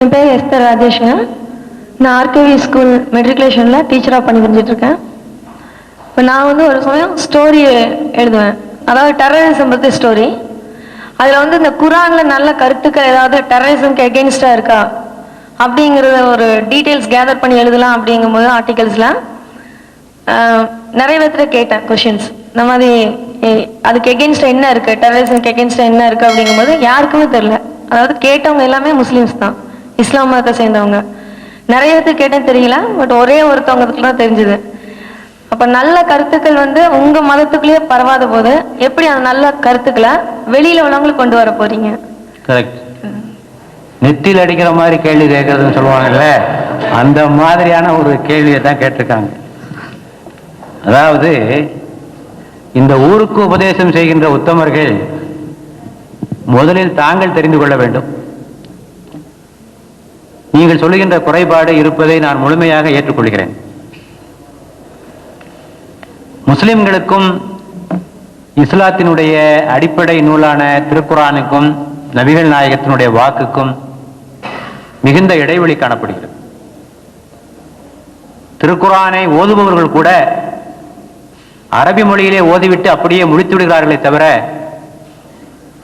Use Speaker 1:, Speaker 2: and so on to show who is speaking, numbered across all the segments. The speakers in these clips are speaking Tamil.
Speaker 1: என் பேர் எஸ்தர் ராஜேஷ்ங்க நான் ஆர்கேவி ஸ்கூல் மெட்ரிகுலேஷனில் டீச்சராக பண்ணி தெரிஞ்சிட்டு இருக்கேன் இப்போ நான் வந்து ஒரு சமயம் ஸ்டோரி எழுதுவேன். அதாவது டெரரிசம் பற்றி ஸ்டோரி அதில் வந்து இந்த குரானில் நல்ல கருத்துக்கள் ஏதாவது டெரரிசம்க்கு எகெயின்ஸ்டாக இருக்கா? அப்படிங்கிறத ஒரு டீட்டெயில்ஸ் கேதர் பண்ணி எழுதலாம் அப்படிங்கும்போது ஆர்டிகல்ஸில் நிறைய பேர்த்துல கேட்டேன் கொஷின்ஸ் இந்த மாதிரி ஏ- அதுக்கு எகெயின்ஸ்டாக என்ன இருக்குது டெரரிசம்க்கு எகெயின்ஸ்டாக என்ன இருக்குது அப்படிங்கும்போது யாருக்குமே தெரில அதாவது கேட்டவங்க எல்லாமே முஸ்லீம்ஸ் தான். இஸ்லாம் மதத்தை சேர்ந்தவங்க. நிறைய பேருக்கு கேட்டேன் தெரியல பட் ஒரே ஒருத்தவங்களுக்கு தான் தெரிஞ்சுது. அப்போ நல்ல கருத்துக்கள் வந்து உங்கள் மதத்துக்குள்ளேயே பரவாத போது எப்படி அந்த நல்ல கருத்துக்களை வெளியில் உள்ளவங்களுக்கு கொண்டு வர போறீங்க?
Speaker 2: கரெக்ட் நெத்தியில் அடிக்கிற மாதிரி கேள்வி கேட்கறதுன்னு சொல்லுவாங்கல்ல அந்த மாதிரியான ஒரு கேள்வியை தான் கேட்டிருக்காங்க. அதாவது இந்த ஊருக்கு உபதேசம் செய்கின்ற உத்தமர்கள் முதலில் தாங்கள் தெரிந்து கொள்ள வேண்டும். நீங்கள் சொல்லுகின்ற குறைபாடு இருப்பதை நான் முழுமையாக ஏற்றுக்கொள்கிறேன். முஸ்லிம்களுக்கும் இஸ்லாத்தினுடைய அடிப்படை நூலான திருக்குரானுக்கும் நபிகள் நாயகத்தினுடைய வாக்குக்கும் மிகுந்த இடைவெளி காணப்படுகிறது. திருக்குரானை ஓதுபவர்கள் கூட அரபி மொழியிலே ஓதிவிட்டு அப்படியே முடித்து விடுகிறார்களே தவிர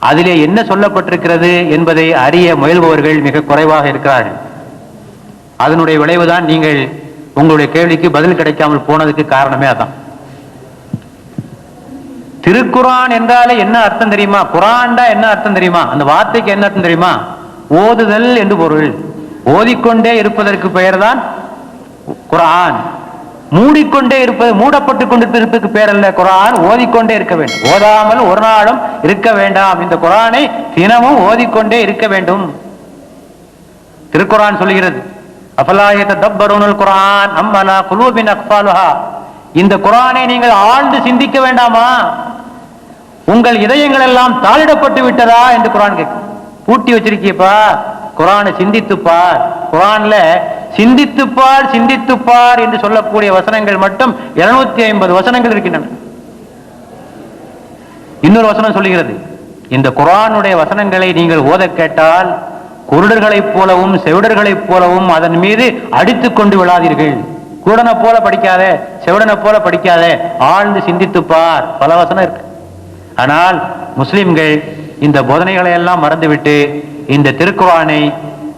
Speaker 2: அதிலே என்ன சொல்லப்பட்டிருக்கிறது என்பதை அறிய முயல்பவர்கள் மிக குறைவாக இருக்கிறார்கள். அதனுடைய விளைவுதான் நீங்கள் உங்களுடைய கேள்விக்கு பதில் கிடைக்காமல் போனதுக்கு காரணமே அதான். திருக்குரான் என்றாலே என்ன அர்த்தம் தெரியுமா? குரான்டா என்ன அர்த்தம் தெரியுமா? அந்த வார்த்தைக்கு என்ன அர்த்தம் தெரியுமா? ஓதுதல் என்று பொருள். ஓதிக்கொண்டே இருப்பதற்கு பெயர்தான் குரான். மூடிக்கொண்டே இருப்பது மூடப்பட்டு கொண்டிருப்பதற்கு பேர் அல்ல குரான். ஓதிக்கொண்டே இருக்க வேண்டும். ஓதாமல் ஒரு நாளும் இருக்க வேண்டாம். இந்த குரானை தினமும் ஓதிக்கொண்டே இருக்க வேண்டும். திருக்குரான் சொல்லுகிறது குரான் அம்மனா குலூபின் அக்பாலுஹா இந்த குரானை நீங்கள் ஆழ்ந்து சிந்திக்க வேண்டாமா? உங்கள் இதயங்கள் எல்லாம் தாளிடப்பட்டு விட்டதா என்று குரான் கேட்கும் பூட்டி வச்சிருக்கியப்பா. குரானை சிந்தித்துப்பார். குரான்ல சிந்தித்துப்பார் சிந்தித்துப்பார் என்று சொல்லக்கூடிய வசனங்கள் மட்டும் 250 ஐம்பது வசனங்கள் இருக்கின்றன. இன்னொரு வசனம் சொல்லுகிறது. இந்த குரானுடைய வசனங்களை நீங்கள் ஓத கேட்டால் குருடர்களைப் போலவும் செவிடர்களைப் போலவும் அதன் மீது அடித்து கொண்டு விழாதீர்கள். குருடனை போல படிக்காத செவிடனை போல படிக்காத ஆழ்ந்து சிந்தித்துப் பார். பல வசனம் இருக்கு. ஆனால் முஸ்லிம்கள் இந்த போதனைகளை எல்லாம் மறந்துவிட்டு இந்த திருக்குவானை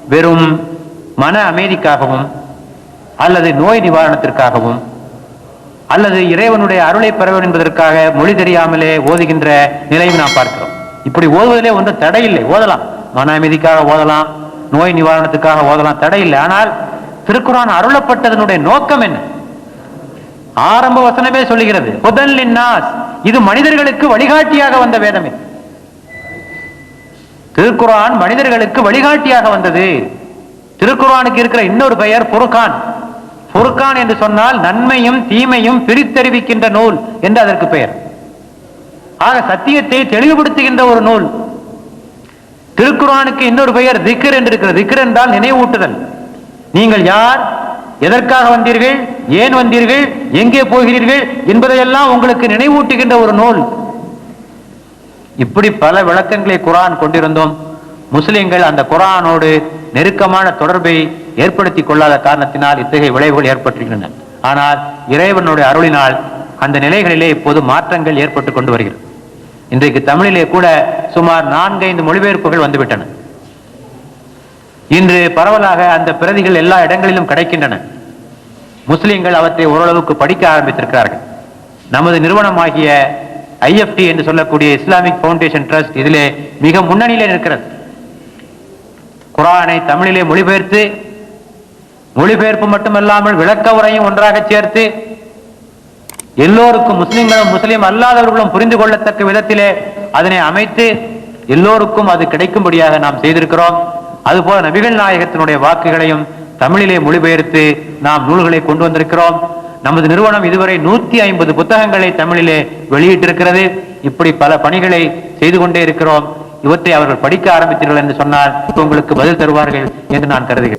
Speaker 2: வெறும் மன அமைதிக்காகவும் அல்லது நோய் நிவாரணத்திற்காகவும் அல்லது இறைவனுடைய அருளை பெற வேண்டும் என்பதற்காக மொழி தெரியாமலே ஓதுகின்ற நிலையை நாம் பார்க்கிறோம். இப்படி ஓதுவதிலே ஒன்றும் தடையில்லை. ஓதலாம். மன அமைதிக்காக ஓதலாம் நோய் நிவாரணத்துக்காக ஓதலாம் தடை இல்லை. ஆனால் திருக்குரான் அருளப்பட்டதனுடைய நோக்கம் என்ன? ஆரம்ப வசனமே சொல்லுகிறது ஹுதன் இது மனிதர்களுக்கு வழிகாட்டியாக வந்த வேதமே திருக்குரான் மனிதர்களுக்கு வழிகாட்டியாக வந்தது. திருக்குரானுக்கு இருக்கிற இன்னொரு பெயர் புருக்கான் புருக்கான் என்று சொன்னால் நன்மையும் தீமையும் பிரித்தறிவிக்கின்ற நூல் என்று அதற்கு பெயர். ஆக சத்தியத்தை தெளிவுபடுத்துகின்ற ஒரு நூல். திருக்குறானுக்கு இன்னொரு பெயர் திக்கர் என்று இருக்கிறது திக்கர் என்றால் நினைவூட்டுதல். நீங்கள் யார்? எதற்காக வந்தீர்கள்? ஏன் வந்தீர்கள்? எங்கே போகிறீர்கள்? என்பதையெல்லாம் உங்களுக்கு நினைவூட்டுகின்ற ஒரு நூல். இப்படி பல விளக்கங்களை குரான் கொண்டிருந்தோம். முஸ்லிம்கள் அந்த குரானோடு நெருக்கமான தொடர்பை ஏற்படுத்திக் கொள்ளாத காரணத்தினால் இத்தகைய விளைவுகள் ஏற்பட்டிருக்கின்றன. ஆனால் இறைவனுடைய அருளினால் அந்த நிலைகளிலே இப்போது மாற்றங்கள் ஏற்பட்டு கொண்டு வருகிறது. இன்றைக்கு தமிழிலே கூட சுமார் நான்கைந்து மொழிபெயர்ப்புகள் வந்துவிட்டன. இன்று பரவலாக அந்த பிரதிகள் எல்லா இடங்களிலும் கிடைக்கின்றன. முஸ்லிம்கள் அவற்றை ஓரளவுக்கு படிக்க ஆரம்பித்திருக்கிறார்கள். நமது நிறுவனமாகிய ஐஎஃப்டி என்று சொல்லக்கூடிய இஸ்லாமிக் பவுண்டேஷன் ட்ரஸ்ட் இதிலே மிக முன்னணியிலே இருக்கிறது குரானை தமிழிலே மொழிபெயர்த்து மொழிபெயர்ப்பு மட்டுமல்லாமல் விளக்க உரையும் ஒன்றாக சேர்த்து எல்லோருக்கும் முஸ்லிம்களும் முஸ்லிம் அல்லாதவர்களும் புரிந்து கொள்ளத்தக்க விதத்திலே அதனை அமைத்து எல்லோருக்கும் அது கிடைக்கும்படியாக நாம் செய்திருக்கிறோம். அதுபோல நபிகள் நாயகத்தினுடைய வாக்குகளையும் தமிழிலே மொழிபெயர்த்து நாம் நூல்களை கொண்டு வந்திருக்கிறோம். நமது நிறுவனம் இதுவரை நூத்தி ஐம்பது புத்தகங்களை தமிழிலே வெளியிட்டிருக்கிறது. இப்படி பல பணிகளை செய்து கொண்டே இருக்கிறோம். இவற்றை அவர்கள் படிக்க ஆரம்பித்தீர்கள் என்று சொன்னால் உங்களுக்கு பதில் தருவார்கள் என்று நான் கருதுகிறேன்.